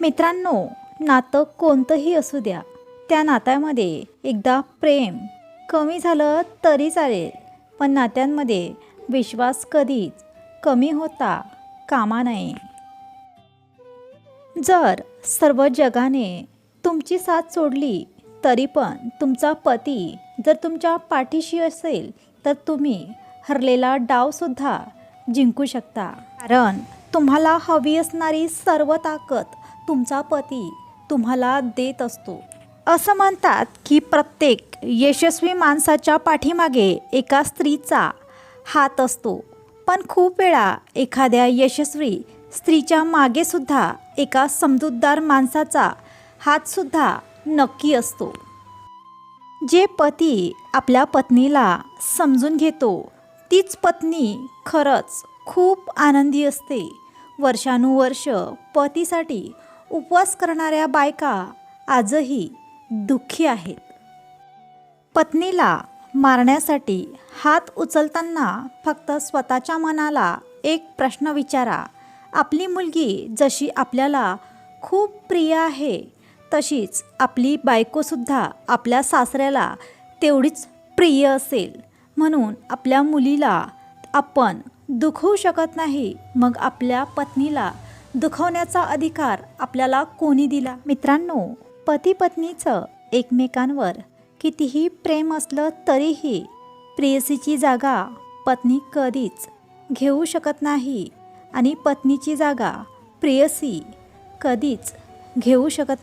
मित्रांनो नातं कोणतंही असू द्या. त्या नात्यामध्ये एकदा प्रेम कमी झालं तरी चालेल पण नात्यांमध्ये विश्वास कधीच कमी होता कामा नये. जर सर्व जगाने तुमची साथ सोडली तरी पण तुमचा पती जर तुमच्या पाठीशी असेल तर तुम्ही हरलेला डावसुद्धा जिंकू शकता. कारण तुम्हाला हवी असणारी सर्व ताकद तुमचा पती तुम्हाला देत असतो. असं म्हणतात की प्रत्येक यशस्वी माणसाच्या पाठीमागे एका स्त्रीचा हात असतो. पण खूप वेळा एखाद्या यशस्वी स्त्रीच्या मागेसुद्धा एका समजूतदार माणसाचा हातसुद्धा नक्की असतो. जे पती आपल्या पत्नीला समजून घेतो तीच पत्नी खरंच खूप आनंदी असते. वर्षानुवर्ष पतीसाठी उपवास करणाऱ्या बायका आजही दुःखी आहेत. पत्नीला मारण्यासाठी हात उचलताना फक्त स्वतःच्या मनाला एक प्रश्न विचारा. आपली मुलगी जशी आपल्याला खूप प्रिय आहे तशीच आपली बायकोसुद्धा आपल्या सासऱ्याला तेवढीच प्रिय असेल. म्हणून आपल्या मुलीला आपण दुखवू शकत नाही. मग आपल्या पत्नीला दुखवण्याचा अधिकार आपल्याला कोणी दिला? मित्रांनो पती पत्नीचं एकमेकांवर कितीही प्रेम असलं तरीही प्रेयसीची जागा पत्नी कधीच घेऊ शकत नाही आणि पत्नीची जागा प्रेयसी कधीच घेऊ शकत नाही